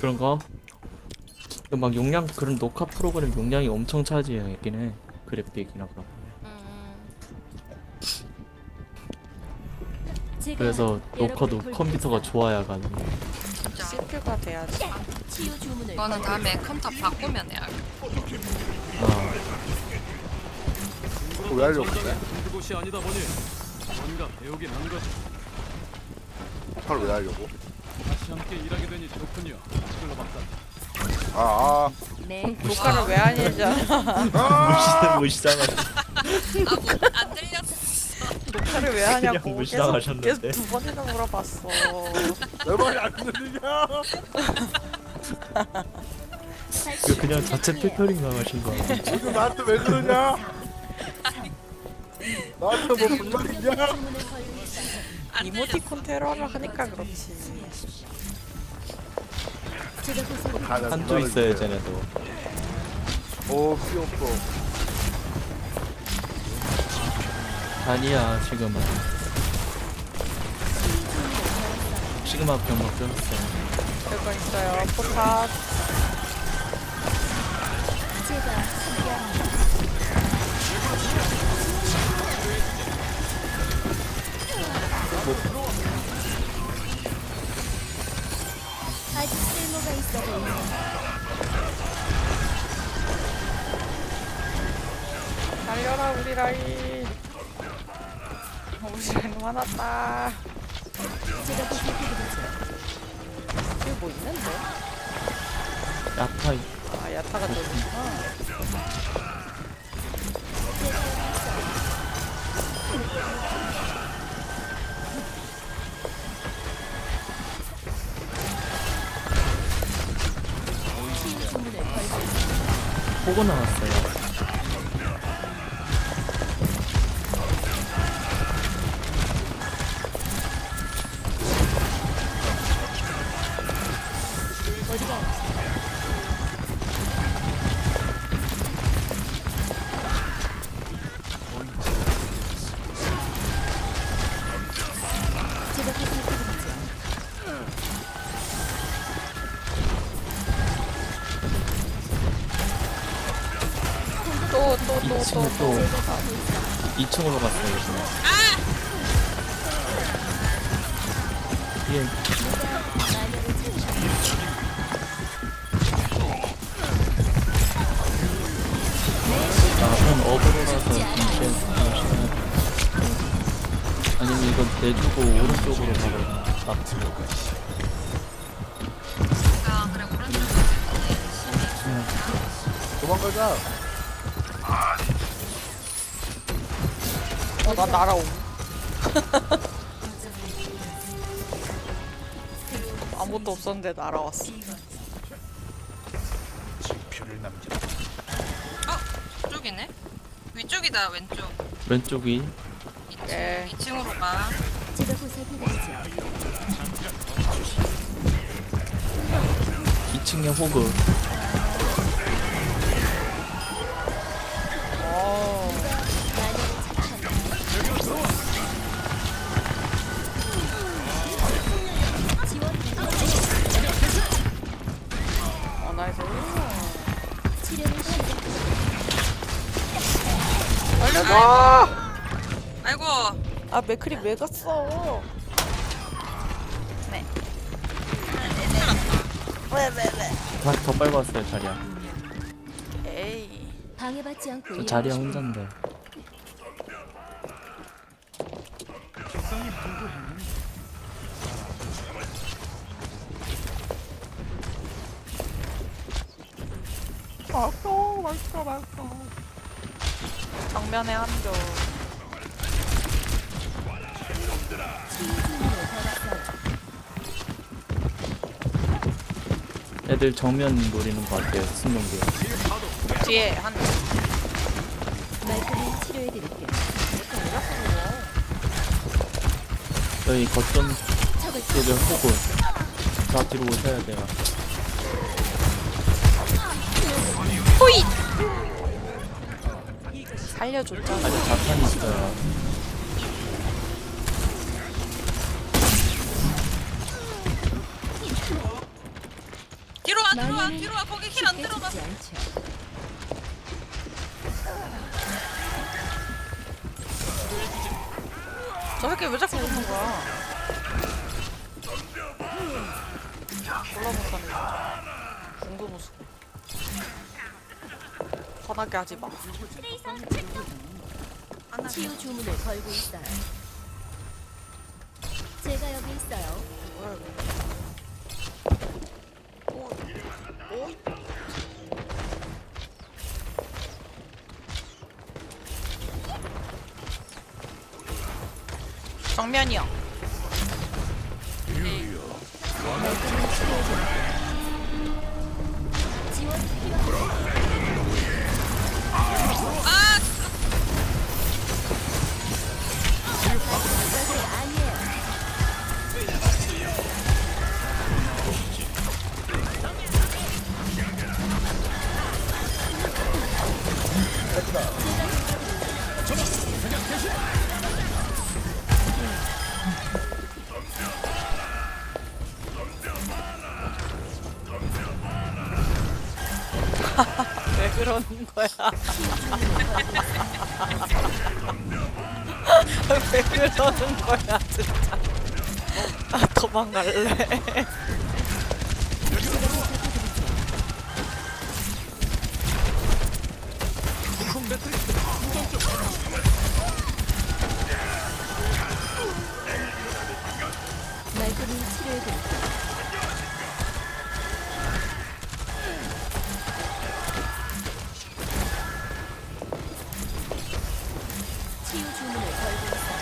그런 거. 그막 용량 그런 녹화 프로그램 용량이 엄청 차지하긴 해. 그래픽이나 그런 거. 제가 그래서 녹화도 여러분을 컴퓨터가. 좋아야 가는. 진짜. CPU가 돼야지. 치유 주문을 이거는 다음에 컴퓨터 바꾸면 해야 아, 왜 하려고 그래? 한두 곳이 아니다 보니 뭔가 배우긴 한 거지. 폭발을 왜 하려고? 함께 일하게 되니 좋군요. 클로박사. 아, 아. 네 녹화를 왜 하냐잖아. 무시 무시당하 안 들렸어. 녹화를 왜 하냐고 그냥 계속 무시당하셨는데. 계속 두 번이나 물어봤어. 내 말이 안 들리냐? 그 그냥 자체 필터링 당하신 거 아니야? 지금 나한테 왜 그러냐? 나한테 뭐 불만 있냐? 이모티콘 테러를 하니까 그렇지. 한조 있어요, 주세요. 쟤네도. 오, 없어. 아니야, 지금은. 시그마 병력 끊었어. 그거 있어요. 포탑. 달려라 우리 라인. 우리 라인 화났다. 여기 뭐 있는데? 야타, 아 야타가 있습니다. 보고 나왔어요. 또또또또 2층에 또. 또, 제가 가고 있어. 2층으로 갔어요, 지금. 예? 아, 그럼 어그로라서 잠시, 잠시만. 아니면 이건 내주고 오른쪽으로 가거나. 앞으로. 아 오른쪽. 도망가자. 어 나 날아옴. 아무것도 없었는데 날아왔어. 어 저쪽이네. 위쪽이다 왼쪽. 왼쪽이 2층, 예. 2층으로 가. 제가 보살펴드리죠. 2층에 호그. 알려줘. 아이고 아 맥클이 왜 갔어? 네. 왜왜 왜? 다시 더 빨고 왔어요, 자리야. 에이. 방해받지 않고 저 자리야. 혼잔데. 맛있어 맛있어 맛있어. 정면에 한조. 애들 정면 노리는 것 같아요, 승용기. 뒤에 한. 말끔히 치료해드릴게요. 저희 거점 적을 쪽에. 다 뒤로 오셔야 돼요. 살려줬잖아. 아직 자탄 있어요. 뒤로 와 뒤로 와 뒤로 와 거기 힐 안 들어가 않죠. 저 새끼 왜 자꾸 오는 거야? 올라못하네 진짜. 중도모습. 화나게 하지 마. 치유 주문을 걸고 있어요. 제가 여기 있어요. 정면이요. 지원 필요 왜 그러는 거야? 왜 그러는 거야 진짜? 아 도망갈래. 말끔히 치료해드릴게요. 치유 주문을 걸고 있어요.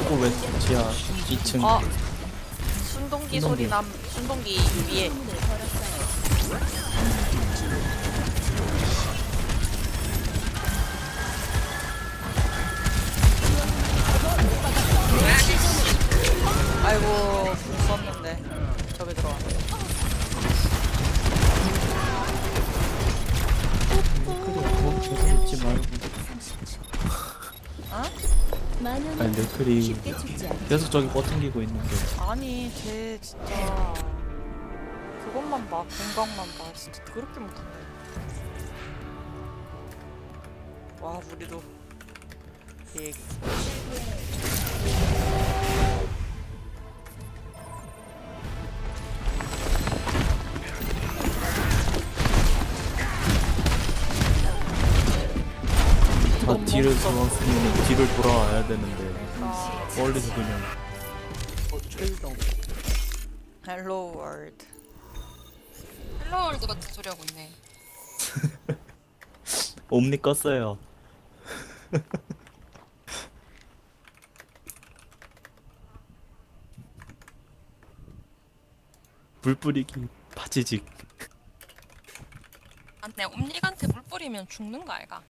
이거 왜 지하 2층 어 순동기 소리. 남. 순동기 위에. 아니 네클이 쉽게 죽지 않죠. 계속 저기 버팅기고 있는데 아니 쟤 진짜 그것만 봐 공각만 봐. 진짜 그렇게 못한다 와 우리도 그얘 뒤를 돌아왔으면 뒤를 돌아와야 되는데. 아, 멀리서 그냥. 헬로 월드 헬로월드 같은 소리 하고 있네. 옴니 껐어요. 불 뿌리기 파지직. 아, 내 옴닉한테 물 뿌리면 죽는 거 알가?